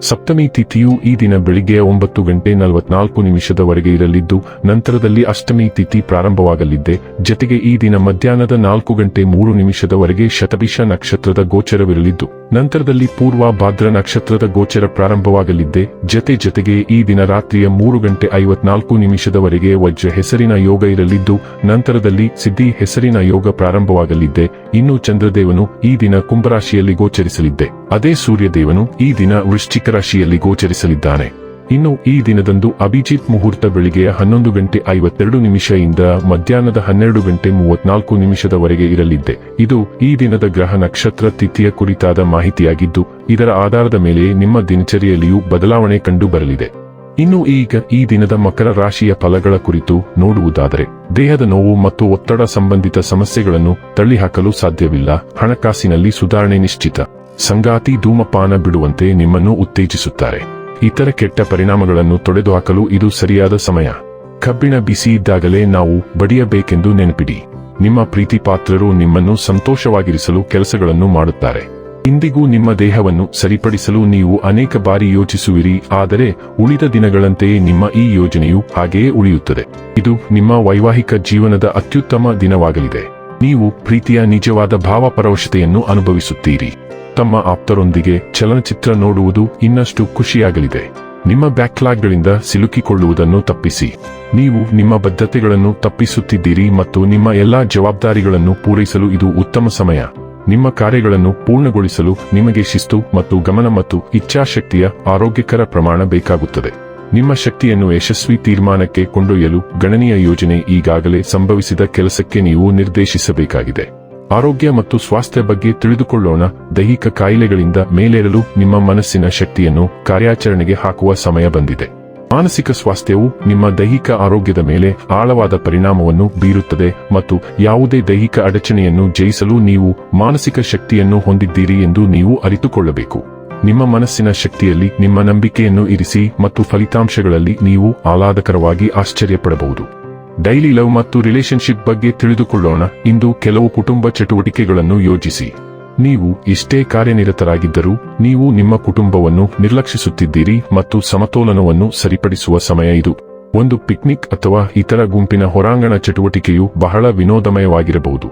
ಸಪ್ತಮಿ ತಿಥಿಯು ಈ ದಿನ ಬೆಳಿಗ್ಗೆ ಒಂಬತ್ತು ಗಂಟೆ ನಲವತ್ನಾಲ್ಕು ನಿಮಿಷದವರೆಗೆ ಇರಲಿದ್ದು, ನಂತರದಲ್ಲಿ ಅಷ್ಟಮಿ ತಿಥಿ ಪ್ರಾರಂಭವಾಗಲಿದ್ದೆ. ಜತೆಗೆ ಈ ದಿನ ಮಧ್ಯಾಹ್ನದ ನಾಲ್ಕು ಗಂಟೆ ಮೂರು ನಿಮಿಷದವರೆಗೆ ಶತಭಿಷ ನಕ್ಷತ್ರದ ಗೋಚರವಿರಲಿದ್ದು, ನಂತರದಲ್ಲಿ ಪೂರ್ವ ಭಾದ್ರ ನಕ್ಷತ್ರದ ಗೋಚರ ಪ್ರಾರಂಭವಾಗಲಿದ್ದೆ. ಜತೆ ಜತೆಗೆ ಈ ದಿನ ರಾತ್ರಿಯ ಮೂರು ಗಂಟೆ ಐವತ್ನಾಲ್ಕು ನಿಮಿಷದವರೆಗೆ ವಜ್ರ ಹೆಸರಿನ ಯೋಗ ಇರಲಿದ್ದು, ನಂತರದಲ್ಲಿ ಸಿದ್ಧಿ ಹೆಸರಿನ ಯೋಗ ಪ್ರಾರಂಭವಾಗಲಿದ್ದೆ. ಇನ್ನು ಚಂದ್ರದೇವನು ಈ ದಿನ ಕುಂಭರಾಶಿಯಲ್ಲಿ ಗೋಚರಿಸಲಿದ್ದೆ. ಅದೇ ಸೂರ್ಯದೇವನು ಈ ದಿನ ವೃಶ್ಚಿಕ ರಾಶಿಯಲ್ಲಿ ಗೋಚರಿಸಲಿದ್ದಾನೆ. ಇನ್ನು ಈ ದಿನದಂದು ಅಭಿಜಿತ್ ಮುಹೂರ್ತ ಬೆಳಿಗ್ಗೆಯ ಹನ್ನೊಂದು ಗಂಟೆ ಐವತ್ತೆರಡು ನಿಮಿಷದಿಂದ ಮಧ್ಯಾಹ್ನದ ಹನ್ನೆರಡು ಗಂಟೆ ಮೂವತ್ನಾಲ್ಕು ನಿಮಿಷದವರೆಗೆ ಇರಲಿದ್ದೆ. ಇದು ಈ ದಿನದ ಗ್ರಹ ನಕ್ಷತ್ರ ತಿಥಿಯ ಕುರಿತಾದ ಮಾಹಿತಿಯಾಗಿದ್ದು, ಇದರ ಆಧಾರದ ಮೇಲೆ ನಿಮ್ಮ ದಿನಚರಿಯಲ್ಲಿಯೂ ಬದಲಾವಣೆ ಕಂಡು ಬರಲಿದೆ ಇನ್ನು ಈಗ ಈ ದಿನದ ಮಕರ ರಾಶಿಯ ಫಲಗಳ ಕುರಿತು ನೋಡುವುದಾದರೆ, ದೇಹದ ನೋವು ಮತ್ತು ಒತ್ತಡ ಸಂಬಂಧಿತ ಸಮಸ್ಯೆಗಳನ್ನು ತಳ್ಳಿಹಾಕಲು ಸಾಧ್ಯವಿಲ್ಲ. ಹಣಕಾಸಿನಲ್ಲಿ ಸುಧಾರಣೆ ನಿಶ್ಚಿತ. ಸಂಗಾತಿ ಧೂಮಪಾನ ಬಿಡುವಂತೆ ನಿಮ್ಮನ್ನು ಉತ್ತೇಜಿಸುತ್ತಾರೆ. ಇತರ ಕೆಟ್ಟ ಪರಿಣಾಮಗಳನ್ನು ತೊಡೆದುಹಾಕಲು ಇದು ಸರಿಯಾದ ಸಮಯ. ಕಬ್ಬಿಣ ಬಿಸಿ ಇದ್ದಾಗಲೇ ನಾವು ಬಡಿಯಬೇಕೆಂದು ನೆನಪಿಡಿ. ನಿಮ್ಮ ಪ್ರೀತಿ ಪಾತ್ರರು ನಿಮ್ಮನ್ನು ಸಂತೋಷವಾಗಿರಿಸಲು ಕೆಲಸಗಳನ್ನು ಮಾಡುತ್ತಾರೆ. ಇಂದಿಗೂ ನಿಮ್ಮ ದೇಹವನ್ನು ಸರಿಪಡಿಸಲು ನೀವು ಅನೇಕ ಬಾರಿ ಯೋಚಿಸುವಿರಿ, ಆದರೆ ಉಳಿದ ದಿನಗಳಂತೆಯೇ ನಿಮ್ಮ ಈ ಯೋಜನೆಯು ಹಾಗೆಯೇ ಉಳಿಯುತ್ತದೆ. ಇದು ನಿಮ್ಮ ವೈವಾಹಿಕ ಜೀವನದ ಅತ್ಯುತ್ತಮ ದಿನವಾಗಲಿದೆ. ನೀವು ಪ್ರೀತಿಯ ನಿಜವಾದ ಭಾವಪರವಶತೆಯನ್ನು ಅನುಭವಿಸುತ್ತೀರಿ. ತಮ್ಮ ಆಪ್ತರೊಂದಿಗೆ ಚಲನಚಿತ್ರ ನೋಡುವುದು ಇನ್ನಷ್ಟು ಖುಷಿಯಾಗಲಿದೆ. ನಿಮ್ಮ ಬ್ಯಾಕ್ಲಾಗ್ಗಳಿಂದ ಸಿಲುಕಿಕೊಳ್ಳುವುದನ್ನು ತಪ್ಪಿಸಿ. ನೀವು ನಿಮ್ಮ ಬದ್ಧತೆಗಳನ್ನು ತಪ್ಪಿಸುತ್ತಿದ್ದೀರಿ ಮತ್ತು ನಿಮ್ಮ ಎಲ್ಲಾ ಜವಾಬ್ದಾರಿಗಳನ್ನು ಪೂರೈಸಲು ಇದು ಉತ್ತಮ ಸಮಯ. ನಿಮ್ಮ ಕಾರ್ಯಗಳನ್ನು ಪೂರ್ಣಗೊಳಿಸಲು ನಿಮಗೆ ಶಿಸ್ತು ಮತ್ತು ಗಮನ ಮತ್ತು ಇಚ್ಛಾಶಕ್ತಿಯ ಆರೋಗ್ಯಕರ ಪ್ರಮಾಣ ಬೇಕಾಗುತ್ತದೆ. ನಿಮ್ಮ ಶಕ್ತಿಯನ್ನು ಯಶಸ್ವಿ ತೀರ್ಮಾನಕ್ಕೆ ಕೊಂಡೊಯ್ಯಲು ಗಣನೀಯ ಯೋಜನೆ ಈಗಾಗಲೇ ಸಂಭವಿಸಿದ ಕೆಲಸಕ್ಕೆ ನೀವು ನಿರ್ದೇಶಿಸಬೇಕಾಗಿದೆ. ಆರೋಗ್ಯ ಮತ್ತು ಸ್ವಾಸ್ಥ್ಯ ಬಗ್ಗೆ ತಿಳಿದುಕೊಳ್ಳೋಣ. ದೈಹಿಕ ಕಾಯಿಲೆಗಳಿಂದ ಮೇಲೇರಲು ನಿಮ್ಮ ಮನಸ್ಸಿನ ಶಕ್ತಿಯನ್ನು ಕಾರ್ಯಾಚರಣೆಗೆ ಹಾಕುವ ಸಮಯ ಬಂದಿದೆ. ಮಾನಸಿಕ ಸ್ವಾಸ್ಥ್ಯವು ನಿಮ್ಮ ದೈಹಿಕ ಆರೋಗ್ಯದ ಮೇಲೆ ಆಳವಾದ ಪರಿಣಾಮವನ್ನು ಬೀರುತ್ತದೆ ಮತ್ತು ಯಾವುದೇ ದೈಹಿಕ ಅಡಚಣೆಯನ್ನು ಜಯಿಸಲು ನೀವು ಮಾನಸಿಕ ಶಕ್ತಿಯನ್ನು ಹೊಂದಿದ್ದೀರಿ ಎಂದು ನೀವು ಅರಿತುಕೊಳ್ಳಬೇಕು. ನಿಮ್ಮ ಮನಸ್ಸಿನ ಶಕ್ತಿಯಲ್ಲಿ ನಿಮ್ಮ ನಂಬಿಕೆಯನ್ನು ಇರಿಸಿ ಮತ್ತು ಫಲಿತಾಂಶಗಳಲ್ಲಿ ನೀವು ಆಹ್ಲಾದಕರವಾಗಿ ಆಶ್ಚರ್ಯಪಡಬಹುದು. ಡೈಲಿ ಲವ್ ಮತ್ತು ರಿಲೇಶನ್ಶಿಪ್ ಬಗ್ಗೆ ತಿಳಿದುಕೊಳ್ಳೋಣ. ಇಂದು ಕೆಲವು ಕುಟುಂಬ ಚಟುವಟಿಕೆಗಳನ್ನು ಯೋಜಿಸಿ. ನೀವು ಇಷ್ಟೇ ಕಾರ್ಯನಿರತರಾಗಿದ್ದರೂ, ನೀವು ನಿಮ್ಮ ಕುಟುಂಬವನ್ನು ನಿರ್ಲಕ್ಷಿಸುತ್ತಿದ್ದೀರಿ ಮತ್ತು ಸಮತೋಲನವನ್ನು ಸರಿಪಡಿಸುವ ಸಮಯ ಇದು. ಒಂದು ಪಿಕ್ನಿಕ್ ಅಥವಾ ಇತರ ಗುಂಪಿನ ಹೊರಾಂಗಣ ಚಟುವಟಿಕೆಯು ಬಹಳ ವಿನೋದಮಯವಾಗಿರಬಹುದು.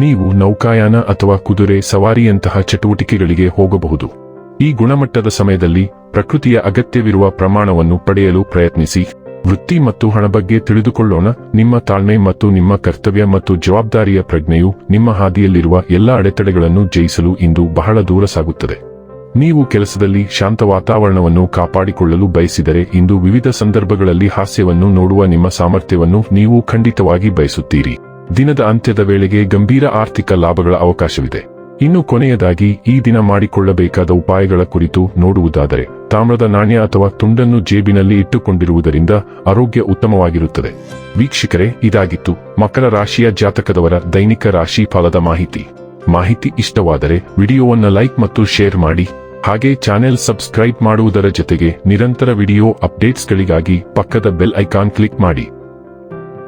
ನೀವು ನೌಕಾಯಾನ ಅಥವಾ ಕುದುರೆ ಸವಾರಿಯಂತಹ ಚಟುವಟಿಕೆಗಳಿಗೆ ಹೋಗಬಹುದು. ಈ ಗುಣಮಟ್ಟದ ಸಮಯದಲ್ಲಿ ಪ್ರಕೃತಿಯ ಅಗತ್ಯವಿರುವ ಪ್ರಮಾಣವನ್ನು ಪಡೆಯಲು ಪ್ರಯತ್ನಿಸಿ. ವೃತ್ತಿ ಮತ್ತು ಹಣ ಬಗ್ಗೆ ತಿಳಿದುಕೊಳ್ಳೋಣ. ನಿಮ್ಮ ತಾಳ್ಮೆ ಮತ್ತು ನಿಮ್ಮ ಕರ್ತವ್ಯ ಮತ್ತು ಜವಾಬ್ದಾರಿಯ ಪ್ರಜ್ಞೆಯು ನಿಮ್ಮ ಹಾದಿಯಲ್ಲಿರುವ ಎಲ್ಲ ಅಡೆತಡೆಗಳನ್ನು ಜಯಿಸಲು ಇಂದು ಬಹಳ ದೂರ ಸಾಗುತ್ತದೆ. ನೀವು ಕೆಲಸದಲ್ಲಿ ಶಾಂತ ವಾತಾವರಣವನ್ನು ಕಾಪಾಡಿಕೊಳ್ಳಲು ಬಯಸಿದರೆ ಇಂದು ವಿವಿಧ ಸಂದರ್ಭಗಳಲ್ಲಿ ಹಾಸ್ಯವನ್ನು ನೋಡುವ ನಿಮ್ಮ ಸಾಮರ್ಥ್ಯವನ್ನು ನೀವು ಖಂಡಿತವಾಗಿ ಬಯಸುತ್ತೀರಿ. ದಿನದ ಅಂತ್ಯದ ವೇಳೆಗೆ ಗಂಭೀರ ಆರ್ಥಿಕ ಲಾಭಗಳ ಅವಕಾಶವಿದೆ. ಇನ್ನು ಕೊನೆಯದಾಗಿ ಈ ದಿನ ಮಾಡಿಕೊಳ್ಳಬೇಕಾದ ಉಪಾಯಗಳ ಕುರಿತು ನೋಡುವುದಾದರೆ ತಾಮ್ರದ ನಾಣ್ಯ ಅಥವಾ ತುಂಡನ್ನು ಜೇಬಿನಲ್ಲಿ ಇಟ್ಟುಕೊಂಡಿರುವುದರಿಂದ ಆರೋಗ್ಯ ಉತ್ತಮವಾಗಿರುತ್ತದೆ. ವೀಕ್ಷಕರೇ, ಇದಾಗಿತ್ತು ಮಕರ ರಾಶಿಯ ಜಾತಕದವರ ದೈನಿಕ ರಾಶಿ ಫಲದ ಮಾಹಿತಿ. ಮಾಹಿತಿ ಇಷ್ಟವಾದರೆ ವಿಡಿಯೋವನ್ನು ಲೈಕ್ ಮತ್ತು ಶೇರ್ ಮಾಡಿ. ಹಾಗೆ ಚಾನೆಲ್ ಸಬ್ಸ್ಕ್ರೈಬ್ ಮಾಡುವುದರ ಜೊತೆಗೆ ನಿರಂತರ ವಿಡಿಯೋ ಅಪ್ಡೇಟ್ಸ್ಗಳಿಗಾಗಿ ಪಕ್ಕದ ಬೆಲ್ ಐಕಾನ್ ಕ್ಲಿಕ್ ಮಾಡಿ.